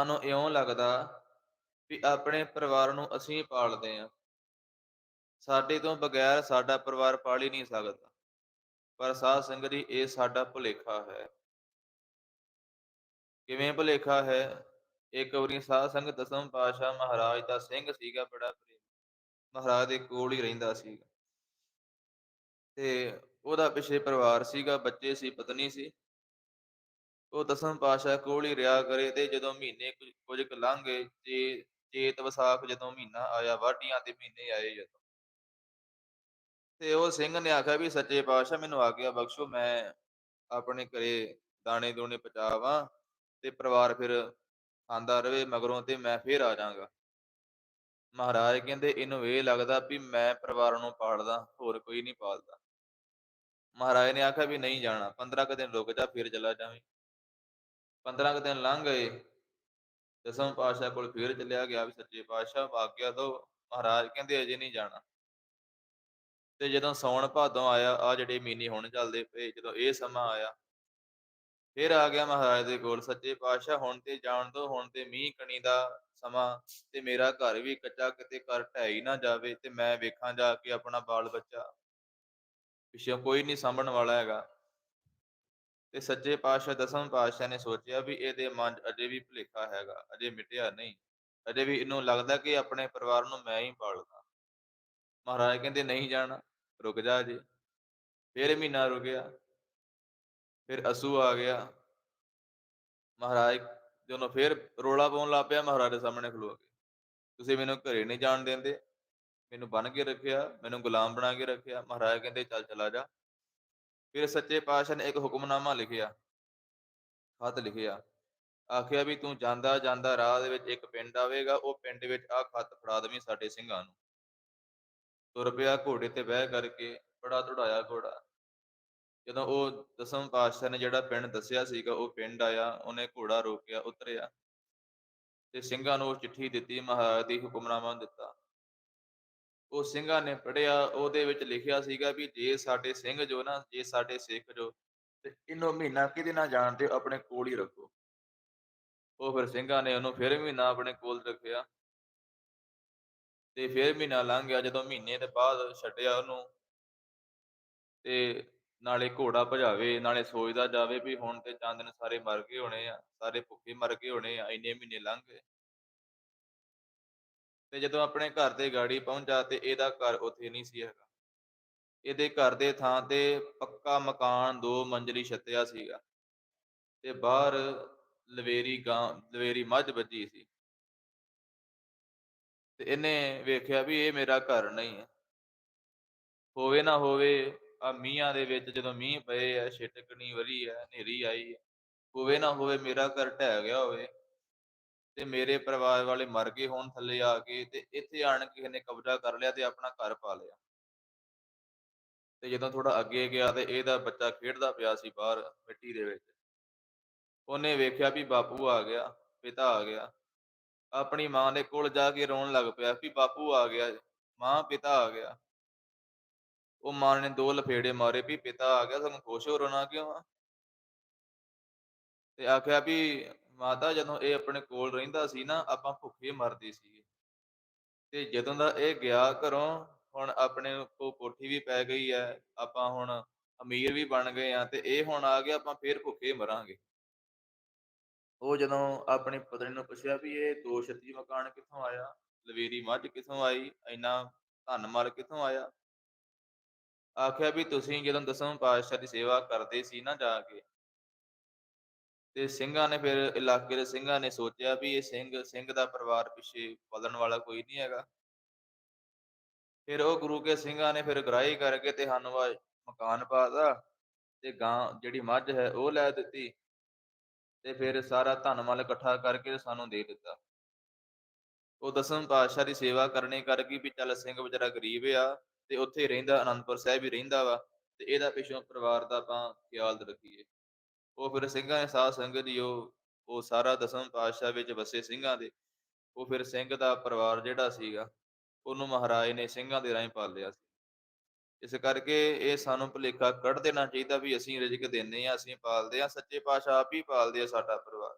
ਸਾਨੂੰ ਇਉਂ ਲੱਗਦਾ ਵੀ ਆਪਣੇ ਪਰਿਵਾਰ ਨੂੰ ਅਸੀਂ ਪਾਲਦੇ ਹਾਂ। ਸਾਡੇ ਤੋਂ ਬਗੈਰ ਸਾਡਾ ਪਰਿਵਾਰ ਪਾਲ ਹੀ ਨਹੀਂ ਸਕਦਾ। ਪਰ ਸਾਧ ਸੰਗਤ ਜੀ, ਇਹ ਸਾਡਾ ਭੁਲੇਖਾ ਹੈ। ਕਿਵੇਂ ਭੁਲੇਖਾ ਹੈ? ਇੱਕ ਵਾਰੀ ਸਾਧ ਸੰਗਤ ਦਸਮ ਪਾਤਸ਼ਾਹ ਮਹਾਰਾਜ ਦਾ ਸਿੰਘ ਸੀਗਾ, ਬੜਾ ਪ੍ਰੇਮ। ਮਹਾਰਾਜ ਦੇ ਕੋਲ ਹੀ ਰਹਿੰਦਾ ਸੀਗਾ। ਤੇ ਉਹਦਾ ਪਿਛੇ ਪਰਿਵਾਰ ਸੀਗਾ, ਬੱਚੇ ਸੀ, ਪਤਨੀ ਸੀ। ਉਹ ਦਸਮ ਪਾਤਸ਼ਾਹ ਕੋਲ ਹੀ ਰਿਹਾ ਕਰੇ ਤੇ ਜਦੋਂ ਮਹੀਨੇ ਕੁਝ ਕੁ ਲੰਘ ਗਏ, ਤੇ ਚੇਤ ਵਿਸਾਖ ਜਦੋਂ ਮਹੀਨਾ ਆਇਆ, ਵਾਢੀਆਂ ਦੇ ਮਹੀਨੇ ਆਏ ਜਦੋਂ। ਤੇ ਉਹ ਸਿੰਘ ਨੇ ਆਖਿਆ ਵੀ, ਸੱਚੇ ਪਾਤਸ਼ਾਹ, ਮੈਨੂੰ ਆਗਿਆ ਬਖਸ਼ੋ, ਮੈਂ ਆਪਣੇ ਘਰੇ ਦਾਣੇ ਦੂਣੇ ਪਚਾਵਾਂ ਤੇ ਪਰਿਵਾਰ ਫਿਰ ਖਾਂਦਾ ਰਵੇ, ਮਗਰੋਂ ਤੇ ਮੈਂ ਫੇਰ ਆ ਜਾਵਾਂਗਾ। ਮਹਾਰਾਜ ਕਹਿੰਦੇ, ਇਹਨੂੰ ਇਹ ਲੱਗਦਾ ਵੀ ਮੈਂ ਪਰਿਵਾਰ ਨੂੰ ਪਾਲਦਾ, ਹੋਰ ਕੋਈ ਨਹੀਂ ਪਾਲਦਾ। ਮਹਾਰਾਜ ਨੇ ਆਖਿਆ ਵੀ, ਨਹੀਂ ਜਾਣਾ 15 ਕੁ ਦਿਨ ਰੁਕ ਜਾ, ਫਿਰ ਚਲਾ ਜਾਵੇਂ। 15 ਕੁ ਦਿਨ ਲੰਘ ਗਏ। ਦਸਮ ਪਾਤਸ਼ਾਹ ਕੋਲ ਫਿਰ ਚੱਲਿਆ ਗਿਆ ਵੀ ਸੱਚੇ ਪਾਤਸ਼ਾਹ ਆਗਿਆ ਤੋਂ ਮਹਾਰਾਜ ਕਹਿੰਦੇ ਅਜੇ ਨਹੀਂ ਜਾਣਾ। ਤੇ ਜਦੋਂ ਸੌਣ ਭਾਦੋਂ ਆਇਆ ਆ ਜਿਹੜੇ ਮਹੀਨੇ ਹੁਣ ਚੱਲਦੇ ਪਏ, ਜਦੋਂ ਇਹ ਸਮਾਂ ਆਇਆ, ਫਿਰ ਆ ਗਿਆ ਮਹਾਰਾਜ ਦੇ ਕੋਲ, ਸੱਚੇ ਪਾਤਸ਼ਾਹ, ਹੁਣ ਤੇ ਜਾਣ ਦੋ, ਹੁਣ ਤੇ ਮੀਂਹ ਕਣੀ ਦਾ ਸਮਾਂ, ਤੇ ਮੇਰਾ ਘਰ ਵੀ ਕੱਚਾ ਕਿਤੇ ਕਰ ਢਹਿ ਹੀ ਨਾ ਜਾਵੇ, ਤੇ ਮੈਂ ਵੇਖਾਂ ਜਾ ਕੇ ਆਪਣਾ ਬਾਲ ਬੱਚਾ ਪਿੱਛੇ ਕੋਈ ਨਹੀਂ ਸਾਂਭਣ ਵਾਲਾ ਹੈਗਾ। ਤੇ ਸੱਚੇ ਪਾਤਸ਼ਾਹ, ਦਸਮ ਪਾਤਸ਼ਾਹ ਨੇ ਸੋਚਿਆ ਵੀ ਇਹਦੇ ਮਨ ਅਜੇ ਵੀ ਭੁਲੇਖਾ ਹੈਗਾ, ਅਜੇ ਮਿਟਿਆ ਨਹੀਂ। ਅਜੇ ਵੀ ਇਹਨੂੰ ਲੱਗਦਾ ਕਿ ਆਪਣੇ ਪਰਿਵਾਰ ਨੂੰ ਮੈਂ ਹੀ ਪਾਲਦਾ। ਮਹਾਰਾਜ ਕਹਿੰਦੇ, ਨਹੀਂ ਜਾਣਾ, ਰੁਕ ਜਾ ਜੀ ਫਿਰ ਮਹੀਨਾ ਰੁਕਿਆ ਫਿਰ ਅਸੂ ਆ ਗਿਆ। ਮਹਾਰਾਜ ਜਦੋਂ ਫਿਰ ਰੋਲਾ ਪਾਉਣ ਲੱਗ ਪਿਆ, ਮਹਾਰਾਜ ਦੇ ਸਾਹਮਣੇ ਖਲੋ ਕੇ ਤੁਸੀਂ ਮੈਨੂੰ ਘਰੇ ਨਹੀਂ ਜਾਣ ਦਿੰਦੇ। ਮੈਨੂੰ ਬੰਨ ਕੇ ਰੱਖਿਆ, ਮੈਨੂੰ ਗੁਲਾਮ ਬਣਾ ਕੇ ਰੱਖਿਆ। ਮਹਾਰਾਜ ਕਹਿੰਦੇ, ਚੱਲ ਚਲਾ ਜਾ। ਫਿਰ ਸੱਚੇ ਪਾਤਸ਼ਾਹ ਨੇ ਇੱਕ ਹੁਕਮਨਾਮਾ ਲਿਖਿਆ। ਖਤ ਲਿਖਿਆ, ਆਖਿਆ ਵੀ ਤੂੰ ਜਾਂਦਾ ਜਾਂਦਾ ਰਾਹ ਦੇ ਵਿੱਚ ਇੱਕ ਪਿੰਡ ਆਵੇਗਾ, ਉਹ ਪਿੰਡ ਵਿੱਚ ਆ ਖਤ ਫੜਾ ਦੇਵੀਂ ਸਾਡੇ ਸਿੰਘਾਂ ਨੂੰ। ਤੁਰ ਪਿਆ ਘੋੜੇ ਤੇ ਬਹਿ ਕਰਕੇ, ਬੜਾ ਦੌੜਾਇਆ ਘੋੜਾ। ਜਦੋਂ ਉਹ ਦਸਮ ਪਾਤਸ਼ਾਹ ਨੇ ਜਿਹੜਾ ਪਿੰਡ ਦੱਸਿਆ ਸੀਗਾ, ਉਹ ਪਿੰਡ ਆਇਆ, ਉਹਨੇ ਘੋੜਾ ਰੋਕਿਆ, ਉਤਰਿਆ ਤੇ ਸਿੰਘਾਂ ਨੂੰ ਉਹ ਚਿੱਠੀ ਦਿੱਤੀ, ਮਹਾਰਾਜ ਦੀ ਹੁਕਮਨਾਮਾ ਦਿੱਤਾ। ਉਹ ਸਿੰਘਾਂ ਨੇ ਪੜਿਆ ਉਹਦੇ ਵਿੱਚ ਲਿਖਿਆ ਸੀਗਾ ਵੀ ਜੇ ਸਾਡੇ ਸਿੰਘ ਜੋ ਨਾ, ਜੇ ਸਾਡੇ ਸਿੱਖ ਜੋ, ਤੇ ਇਹਨੂੰ ਮਹੀਨਾ ਕਿਤੇ ਨਾ ਜਾਣ ਦਿਓ? ਆਪਣੇ ਕੋਲ ਹੀ ਰੱਖੋ। ਉਹ ਫਿਰ ਸਿੰਘਾਂ ਨੇ ਉਹਨੂੰ ਫਿਰ ਮਹੀਨਾ ਆਪਣੇ ਕੋਲ ਰੱਖਿਆ। ਤੇ ਫਿਰ ਮਹੀਨਾ ਲੰਘ ਗਿਆ, ਜਦੋਂ ਮਹੀਨੇ ਦੇ ਬਾਅਦ ਛੱਡਿਆ ਉਹਨੂੰ। ਤੇ ਨਾਲੇ ਘੋੜਾ ਭਜਾਵੇ, ਨਾਲੇ ਸੋਚਦਾ ਜਾਵੇ ਵੀ ਹੁਣ ਤੇ ਚੰਦ ਨੇ ਸਾਰੇ ਮਰ ਗਏ ਹੋਣੇ ਆ, ਸਾਰੇ ਭੁੱਖੇ ਮਰ ਗਏ ਹੋਣੇ ਆ, ਇੰਨੇ ਮਹੀਨੇ ਲੰਘ ਗਏ। ਤੇ ਜਦੋਂ ਆਪਣੇ ਘਰ ਦੇ ਗਾੜੀ ਪਹੁੰਚਾ ਤੇ ਇਹਦਾ ਘਰ ਉੱਥੇ ਨਹੀਂ ਸੀ ਹੈਗਾ। ਇਹਦੇ ਘਰ ਦੇ ਥਾਂ ਤੇ ਪੱਕਾ ਮਕਾਨ, ਦੋ ਮੰਜ਼ਲੀ ਛੱਤਿਆ ਸੀਗਾ। ਤੇ ਬਾਹਰ ਲਵੇਰੀ ਗਾਂ, ਲਵੇਰੀ ਮੱਝ ਵੱਜੀ ਸੀ। ਤੇ ਇਹਨੇ ਵੇਖਿਆ ਵੀ ਇਹ ਮੇਰਾ ਘਰ ਨਹੀਂ ਹੈ। ਹੋਵੇ ਨਾ ਹੋਵੇ, ਆ ਮੀਂਹਾਂ ਦੇ ਵਿੱਚ ਜਦੋਂ ਮੀਂਹ ਪਏ ਆ, ਛਿਟਕਣੀ ਵਰੀ ਆ, ਹਨੇਰੀ ਆਈ ਹੋਵੇ ਨਾ ਹੋਵੇ ਮੇਰਾ ਘਰ ਢਹਿ ਗਿਆ ਹੋਵੇ ਤੇ ਮੇਰੇ ਪਰਿਵਾਰ ਵਾਲੇ ਮਰ ਗਏ ਹੋਣ ਥੱਲੇ ਆ ਕੇ ਤੇ ਇੱਥੇ ਆਣ ਕੇ ਕਿਸੇ ਕਬਜ਼ਾ ਕਰ ਲਿਆ ਤੇ ਆਪਣਾ ਘਰ ਪਾ ਲਿਆ। ਤੇ ਜਦੋਂ ਥੋੜਾ ਅੱਗੇ ਗਿਆ ਤੇ ਇਹਦਾ ਬੱਚਾ ਖੇਡਦਾ ਪਿਆ ਸੀ ਬਾਹਰ ਮਿੱਟੀ ਦੇ ਵਿੱਚ। ਉਹਨੇ ਵੇਖਿਆ ਵੀ ਬਾਪੂ ਆ ਗਿਆ, ਪਿਤਾ ਆ ਗਿਆ। ਆਪਣੀ ਮਾਂ ਦੇ ਕੋਲ ਜਾ ਕੇ ਰੋਣ ਲੱਗ ਪਿਆ ਵੀ ਬਾਪੂ ਆ ਗਿਆ, ਮਾਂ ਪਿਤਾ ਆ ਗਿਆ। ਉਹ ਮਾਂ ਨੇ ਦੋ ਲਫੇੜੇ ਮਾਰੇ ਵੀ ਪਿਤਾ ਆ ਗਿਆ ਸਾਨੂੰ ਖੁਸ਼ ਹੋ ਰੋਣਾ ਕਿਉਂ ਆ? ਤੇ ਆਖਿਆ ਵੀ ਮਾਤਾ ਜਦੋਂ ਇਹ ਆਪਣੇ ਕੋਲ ਰਹਿੰਦਾ ਸੀ ਨਾ, ਆਪਾਂ ਭੁੱਖੇ ਮਰਦੇ ਸੀਗੇ। ਤੇ ਜਦੋਂ ਦਾ ਇਹ ਗਿਆ ਘਰੋਂ, ਹੁਣ ਆਪਣੇ ਕੋ ਕੋਠੀ ਵੀ ਪੈ ਗਈ ਹੈ, ਆਪਾਂ ਹੁਣ ਅਮੀਰ ਵੀ ਬਣ ਗਏ ਆ ਤੇ ਇਹ ਹੁਣ ਆ ਗਿਆ, ਆਪਾਂ ਫੇਰ ਭੁੱਖੇ ਮਰਾਂਗੇ। ਉਹ ਜਦੋਂ ਆਪਣੀ ਪਤਨੀ ਨੂੰ ਪੁੱਛਿਆ ਵੀ ਇਹ ਦੋ ਛੱਤੀ ਮਕਾਨ ਕਿੱਥੋਂ ਆਇਆ? ਲਵੇਰੀ ਮੱਝ ਕਿੱਥੋਂ ਆਈ? ਇੰਨਾ ਧਨ ਮਾਲ ਕਿੱਥੋਂ ਆਇਆ? ਆਖਿਆ ਵੀ ਤੁਸੀਂ ਜਦੋਂ ਦਸਮ ਪਾਤਸ਼ਾਹ ਦੀ ਸੇਵਾ ਕਰਦੇ ਸੀ ਨਾ ਜਾ ਕੇ ਤੇ ਸਿੰਘਾਂ ਨੇ ਫਿਰ ਇਲਾਕੇ ਦੇ ਸਿੰਘਾਂ ਨੇ ਸੋਚਿਆ ਵੀ ਇਹ ਸਿੰਘ ਸਿੰਘ ਦਾ ਪਰਿਵਾਰ ਪਿੱਛੇ ਪਲਣ ਵਾਲਾ ਕੋਈ ਨਹੀਂ ਹੈਗਾ। ਫਿਰ ਉਹ ਗੁਰੂ ਕੇ ਸਿੰਘਾਂ ਨੇ ਫਿਰ ਗ੍ਰਾਹੀ ਕਰਕੇ ਤੇ ਸਾਨੂੰ ਆ ਮਕਾਨ ਪਾਦਾ ਤੇ ਗਾਂ ਜਿਹੜੀ ਮੱਝ ਹੈ ਉਹ ਲੈ ਦਿੱਤੀ ਤੇ ਫਿਰ ਸਾਰਾ ਧਨ ਮਾਲ ਇਕੱਠਾ ਕਰਕੇ ਸਾਨੂੰ ਦੇ ਦਿੱਤਾ। ਉਹ ਦਸਮ ਪਾਤਸ਼ਾਹ ਦੀ ਸੇਵਾ ਕਰਨੀ ਕਰ ਗਈ ਵੀ ਚੱਲ ਸਿੰਘ ਵਿਚਾਰਾ ਗਰੀਬ ਆ ਤੇ ਉੱਥੇ ਰਹਿੰਦਾ, ਅਨੰਦਪੁਰ ਸਾਹਿਬ ਹੀ ਰਹਿੰਦਾ ਵਾ ਤੇ ਇਹਦਾ ਪਿੱਛੋਂ ਪਰਿਵਾਰ ਦਾ ਆਪਾਂ ਖਿਆਲ ਰੱਖੀਏ। ਉਹ ਫਿਰ ਸਿੰਘਾਂ ਨੇ ਸਾਧ ਸੰਗਤ ਦੀ ਉਹ ਉਹ ਸਾਰਾ ਦਸਮ ਪਾਤਸ਼ਾਹ ਵਿੱਚ ਵਸੇ ਸਿੰਘਾਂ ਦੇ, ਉਹ ਫਿਰ ਸਿੰਘ ਦਾ ਪਰਿਵਾਰ ਜਿਹੜਾ ਸੀਗਾ, ਉਹਨੂੰ ਮਹਾਰਾਜ ਨੇ ਸਿੰਘਾਂ ਦੇ ਰਾਹੀਂ ਪਾਲਿਆ ਸੀ। ਇਸ ਕਰਕੇ ਇਹ ਸਾਨੂੰ ਭੁਲੇਖਾ ਕੱਢ ਦੇਣਾ ਚਾਹੀਦਾ ਵੀ ਅਸੀਂ ਰਿਜ਼ਕ ਦਿੰਨੇ ਆ ਅਸੀਂ ਪਾਲਦੇ ਆ ਸੱਚੇ ਪਾਤਸ਼ਾਹ ਆਪ ਹੀ ਪਾਲਦੇ ਆ ਸਾਡਾ ਪਰਿਵਾਰ।